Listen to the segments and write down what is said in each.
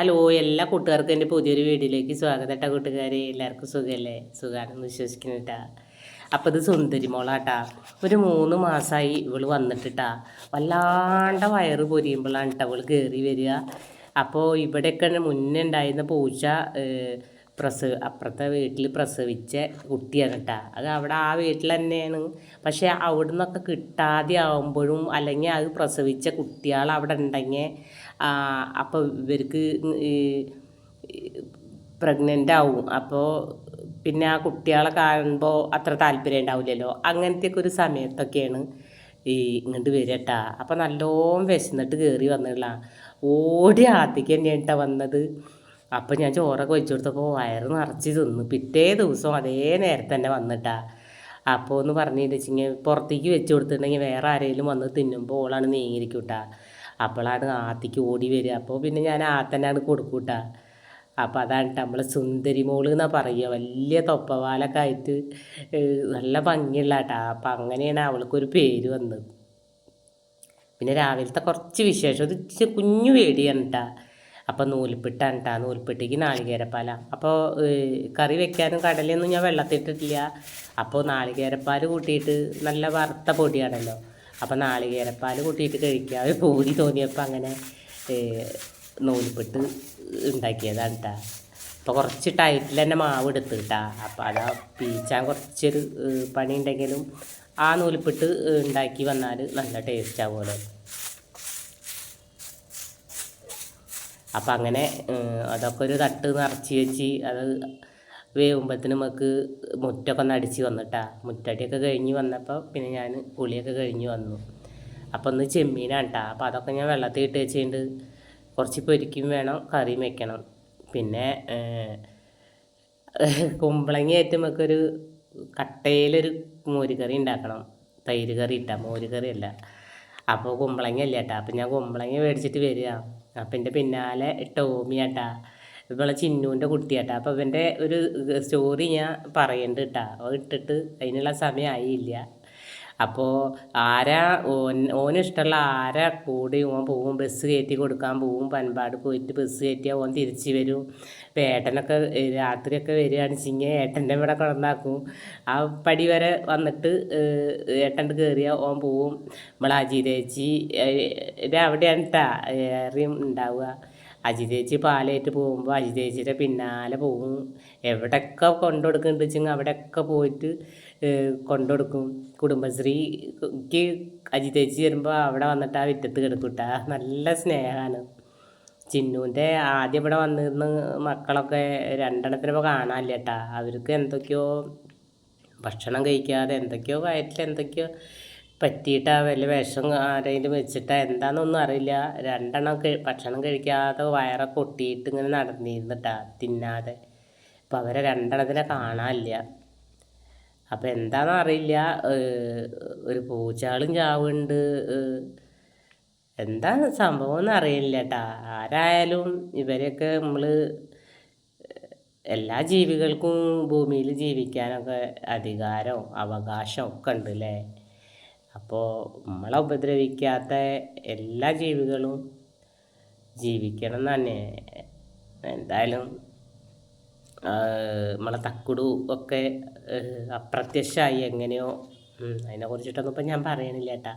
Hello എല്ലാ കൂട്ടുകാർക്കും എന്റെ പുതിയൊരു വീഡിയോയിലേക്ക് സ്വാഗതം കേട്ടോ കൂട്ടുകാരെ. എല്ലാവർക്കും സുഖമല്ലേ സുഖമാണെന്ന് വിശ്വസിക്കുന്നുട്ടാ. അപ്പോൾ ഇത് സുന്ദരി മോളാട്ടാ. ഒരു മൂന്ന് മാസമായി ഇവൾ വന്നിട്ടിട്ടാ. വല്ലാണ്ട വയറ് പൊരിയുമ്പോഴാണ് കേട്ടോ അവൾ കയറി വരിക. അപ്പോൾ ഇവിടെയൊക്കെ മുന്നേ ഉണ്ടായിരുന്ന പൂച്ച പ്രസ അപ്പുറത്തെ വീട്ടിൽ പ്രസവിച്ച കുട്ടിയാണ് കേട്ടോ അത് അവിടെ ആ വീട്ടിൽ തന്നെയാണ്. പക്ഷേ അവിടെ നിന്നൊക്കെ കിട്ടാതെ ആവുമ്പോഴും അല്ലെങ്കിൽ അത് പ്രസവിച്ച കുട്ടികൾ അവിടെ ഉണ്ടെങ്കിൽ അപ്പോൾ ഇവർക്ക് പ്രഗ്നന്റ് ആവും. അപ്പോൾ പിന്നെ ആ കുട്ടികളെ കാണുമ്പോൾ അത്ര താല്പര്യം ഉണ്ടാവില്ലല്ലോ. അങ്ങനത്തെയൊക്കെ ഒരു സമയത്തൊക്കെയാണ് ഈ ഇങ്ങോട്ട് വരിക കേട്ടാ അപ്പോൾ നല്ലോണം വിശന്നിട്ട് കയറി വന്നില്ല ഓടി ആദ്യക്ക് തന്നെയാണ് വന്നത്. അപ്പോൾ ഞാൻ ചോറൊക്കെ വെച്ചു കൊടുത്തപ്പോൾ വയറ് നിറച്ച് തിന്നു. പിറ്റേ ദിവസം അതേ നേരത്തെ തന്നെ വന്നിട്ടാ. അപ്പോൾ ഒന്ന് പറഞ്ഞു വെച്ചിങ്ങനെ പുറത്തേക്ക് വെച്ച് കൊടുത്തിട്ടുണ്ടെങ്കിൽ വേറെ ആരെങ്കിലും വന്ന് തിന്നുമ്പോൾ ഓളാണ് നീങ്ങിയിരിക്കൂട്ടാ. അപ്പോഴാണ് ആത്തിക്ക് ഓടി വരിക. അപ്പോൾ പിന്നെ ഞാൻ ആ കൊടുക്കൂട്ട. അപ്പോൾ അതാണ് നമ്മളെ സുന്ദരി മോൾ എന്നാണ് പറയുക. വലിയ തൊപ്പവാലൊക്കെ ആയിട്ട് നല്ല ഭംഗിയുള്ള കേട്ടാ അപ്പം അങ്ങനെയാണ് അവൾക്കൊരു പേര് വന്നത്. പിന്നെ രാവിലത്തെ കുറച്ച് വിശേഷം. ഒരു ഇച്ചിരി കുഞ്ഞു വേടിയാണ് കേട്ടാ അപ്പോൾ നൂൽപ്പിട്ടാണ് കേട്ടോ നൂൽപ്പിട്ടേക്ക് നാളികേരപ്പാല. അപ്പോൾ കറി വെക്കാനും കടലയൊന്നും ഞാൻ വെള്ളത്തിട്ടിട്ടില്ല. അപ്പോൾ നാളികേരപ്പാൽ കൂട്ടിയിട്ട് നല്ല വറുത്ത പൊടിയാണല്ലോ. അപ്പോൾ നാളികേരപ്പാൽ കൂട്ടിയിട്ട് കഴിക്കുക. ഒരു പൂരി തോന്നിയപ്പോൾ അങ്ങനെ നൂൽപ്പെട്ട് ഉണ്ടാക്കിയതാണ് കേട്ടോ അപ്പോൾ കുറച്ച് ടൈറ്റിൽ തന്നെ മാവ് എടുത്ത് കേട്ടാ അപ്പോൾ അതാ പീച്ചാൻ കുറച്ചൊരു പണി ഉണ്ടെങ്കിലും ആ നൂൽപ്പിട്ട് ഉണ്ടാക്കി വന്നാൽ നല്ല ടേസ്റ്റ് ആവുമല്ലോ അപ്പം അങ്ങനെ അതൊക്കെ ഒരു തട്ട് നിറച്ച് വെച്ച് അത് വേവുമ്പത്തിന് നമുക്ക് മുറ്റൊക്കെ ഒന്ന് അടിച്ച് വന്നിട്ടാ. മുറ്റടിയൊക്കെ കഴിഞ്ഞ് വന്നപ്പോൾ പിന്നെ ഞാൻ കുളിയൊക്കെ കഴിഞ്ഞ് വന്നു. അപ്പോൾ ഒന്ന് ചെമ്മീനാണ് കേട്ടോ അപ്പോൾ അതൊക്കെ ഞാൻ വെള്ളത്തിൽ ഇട്ട് വെച്ചിട്ടുണ്ട് കുറച്ച് പൊരിക്കും വേണം കറിയും വെക്കണം. പിന്നെ കുമ്പളങ്ങി ആയിട്ട് നമുക്കൊരു കട്ടയിലൊരു മോരുകറി ഉണ്ടാക്കണം. തൈര് കറി ഇട്ടാ മോരുകറി അല്ല അപ്പോൾ കുമ്പളങ്ങ അല്ല കേട്ടാ അപ്പം ഞാൻ കുമ്പളങ്ങ മേടിച്ചിട്ട് വരിക. അപ്പം എന്റെ പിന്നാലെ ടോമിയാട്ടാ. ഇവളെ ചിന്നുവിന്റെ കുട്ടിയാട്ടാ. അപ്പോൾ ഇവന്റെ ഒരു സ്റ്റോറി ഞാൻ പറയുന്നുണ്ട് കേട്ടാ അത് ഇട്ടിട്ട് അതിനുള്ള സമയമായില്ല അപ്പോൾ ആരാ ഓൻ ഓനിഷ്ടമുള്ള ആരാ കൂടി ഓൻ പോവും ബസ് കയറ്റി കൊടുക്കാൻ പോവും പൻപാട് പോയിട്ട് ബസ് കയറ്റിയാൽ ഓൻ തിരിച്ച് വരും. ഇപ്പം ഏട്ടനൊക്കെ രാത്രിയൊക്കെ വരികയാണ്. വെച്ചെങ്കിൽ ഏട്ടന്റെ ഇവിടെ കിടന്നാക്കും. ആ പടി വരെ വന്നിട്ട് ഏട്ടന്റെ കയറിയാൽ ഓൻ പോവും. നമ്മളാ ജീരേച്ചി അവിടെയാണ് കേട്ടാ ഏറെയും ഉണ്ടാവുക. അജിതേച്ചി പാലേറ്റ് പോകുമ്പോൾ അജിതേച്ചിയുടെ പിന്നാലെ പോകും. എവിടെയൊക്കെ കൊണ്ടുകൊടുക്കുന്നുണ്ട് വെച്ചെങ്കിൽ അവിടെയൊക്കെ പോയിട്ട് കൊണ്ടുകൊടുക്കും കുടുംബശ്രീക്ക് അജിതേച്ചി വരുമ്പോൾ അവിടെ വന്നിട്ട് ആ വിറ്റത്ത് കിടക്കൂട്ട നല്ല സ്നേഹമാണ് ചിന്നുവിന്റെ ആദ്യം ഇവിടെ വന്നിരുന്ന മക്കളൊക്കെ രണ്ടെണ്ണത്തിനിപ്പോൾ കാണാനില്ല കേട്ടാ അവർക്ക് എന്തൊക്കെയോ ഭക്ഷണം കഴിക്കാതെ എന്തൊക്കെയോ വയറ്റിൽ എന്തൊക്കെയോ പറ്റിയിട്ടാ വല്ല വിഷം ആരെങ്കിലും വെച്ചിട്ടാ? എന്താണെന്നൊന്നും അറിയില്ല. രണ്ടെണ്ണം ഭക്ഷണം കഴിക്കാതെ വയറൊക്കെ ഒട്ടിയിട്ട് ഇങ്ങനെ നടന്നിരുന്നിട്ടാ തിന്നാതെ. അപ്പം അവരെ രണ്ടെണ്ണത്തിനെ കാണാനില്ല. അപ്പം എന്താണെന്ന് അറിയില്ല. ഒരു പൂച്ചാളും ചാവുണ്ട്. എന്താ സംഭവം എന്ന് അറിയില്ല കേട്ടാ ആരായാലും ഇവരെയൊക്കെ നമ്മൾ എല്ലാ ജീവികൾക്കും ഭൂമിയിൽ ജീവിക്കാനൊക്കെ അധികാരവും അവകാശവും ഒക്കെ ഉണ്ട് അല്ലേ അപ്പോൾ നമ്മളെ ഉപദ്രവിക്കാത്ത എല്ലാ ജീവികളും ജീവിക്കണം എന്ന് തന്നെ. എന്തായാലും നമ്മളെ തക്കുടു ഒക്കെ അപ്രത്യക്ഷമായി എങ്ങനെയോ അതിനെ കുറിച്ചിട്ടൊന്നും ഇപ്പം ഞാൻ പറയണില്ല ചേട്ടാ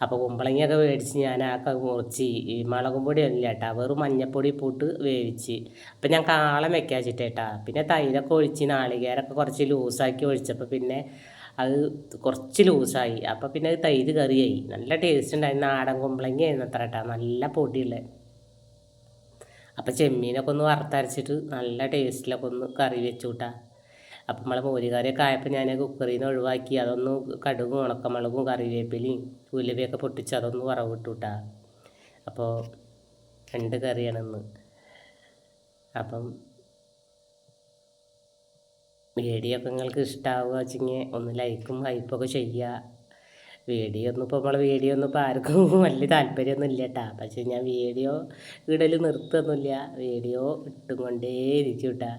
അപ്പോൾ കുമ്പളങ്ങിയൊക്കെ മേടിച്ച് ഞാൻ ആ മുറിച്ച് ഈ മുളകും പൊടി ഒന്നുമില്ല ചേട്ടാ വെറും മഞ്ഞപ്പൊടി പൂട്ട് വേവിച്ച്. അപ്പം ഞാൻ കാളം വെക്കാച്ചിട്ടേട്ടാ പിന്നെ തൈരൊക്കെ ഒഴിച്ച് നാളികേരൊക്കെ കുറച്ച് ലൂസാക്കി ഒഴിച്ചപ്പോൾ പിന്നെ അത് കുറച്ച് ലൂസായി. അപ്പോൾ പിന്നെ അത് തൈര് കറിയായി. നല്ല ടേസ്റ്റ് ഉണ്ടായിരുന്നു. നാടൻ കുമ്പളങ്ങി ആയിരുന്നു അത്ര കേട്ടോ. നല്ല പൊടിയുള്ളത് അപ്പം ചെമ്മീനൊക്കെ ഒന്ന് വറുത്തരച്ചിട്ട് നല്ല ടേസ്റ്റിലൊക്കെ ഒന്ന് കറി വെച്ചു കൂട്ടാ അപ്പം നമ്മളെ മോരുകറിയൊക്കെ ആയപ്പോൾ ഞാൻ കുക്കറിൽ നിന്ന് ഒഴിവാക്കി. അതൊന്ന് കടുകും ഉണക്കമുളകും കറിവേപ്പിലയും ഉലുവയൊക്കെ പൊട്ടിച്ച് അതൊന്ന് വറവിട്ടു കൂട്ടാ അപ്പോൾ രണ്ട് കറിയാണെന്ന്. അപ്പം വീഡിയോ ഒക്കെ നിങ്ങൾക്ക് ഇഷ്ടമാവുക വെച്ചെങ്കിൽ ഒന്ന് ലൈക്കും ഹൈപ്പൊക്കെ ചെയ്യുക വീഡിയോ ഒന്നും ഇപ്പോൾ നമ്മളെ വീഡിയോ ഒന്നും ഇപ്പോൾ ആർക്കും വലിയ താല്പര്യമൊന്നും ഇല്ല കേട്ടോ പക്ഷേ ഞാൻ വീഡിയോ ഇടൽ നിർത്തൊന്നുമില്ല വീഡിയോ ഇട്ടും കൊണ്ടേ ഇരിക്കും കേട്ടാ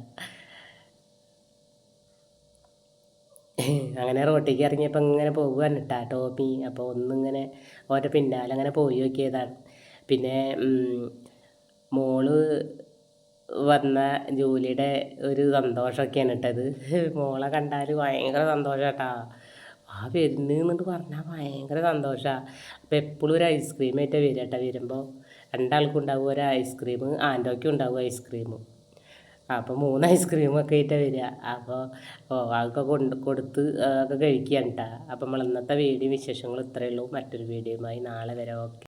അങ്ങനെ റോട്ടിലേക്ക് ഇറങ്ങിയപ്പോൾ ഇങ്ങനെ പോകുകയാണ് കേട്ടാ ടോമി. അപ്പോൾ ഒന്നിങ്ങനെ ഓരോ പിന്നാലെ അങ്ങനെ പോയി നോക്കിയതാണ്. പിന്നെ മോൾ വന്ന ജോലിയുടെ ഒരു സന്തോഷമൊക്കെയാണ് കേട്ടത് മോളെ കണ്ടാൽ ഭയങ്കര സന്തോഷം ആ വരുന്നു പറഞ്ഞാൽ ഭയങ്കര സന്തോഷമാണ് അപ്പോൾ എപ്പോഴും ഒരു ഐസ്ക്രീം ആയിട്ട് വരിക കേട്ടോ വരുമ്പോൾ രണ്ടാൾക്കും ഉണ്ടാവും ഒരു ഐസ്ക്രീം ആന്റോയ്ക്കും ഉണ്ടാവും ഐസ്ക്രീം അപ്പോൾ മൂന്ന് ഐസ്ക്രീമൊക്കെ ആയിട്ടാണ് വരിക. അപ്പോൾ ഓ അതൊക്കെ കൊണ്ട് കൊടുത്ത് ഒക്കെ കഴിക്കുകയാണ് കേട്ടോ അപ്പോൾ നമ്മൾ ഇന്നത്തെ വീഡിയോ വിശേഷങ്ങൾ ഇത്രയേ ഉള്ളൂ. മറ്റൊരു വീഡിയോയുമായി നാളെ വരെ. ഓക്കെ.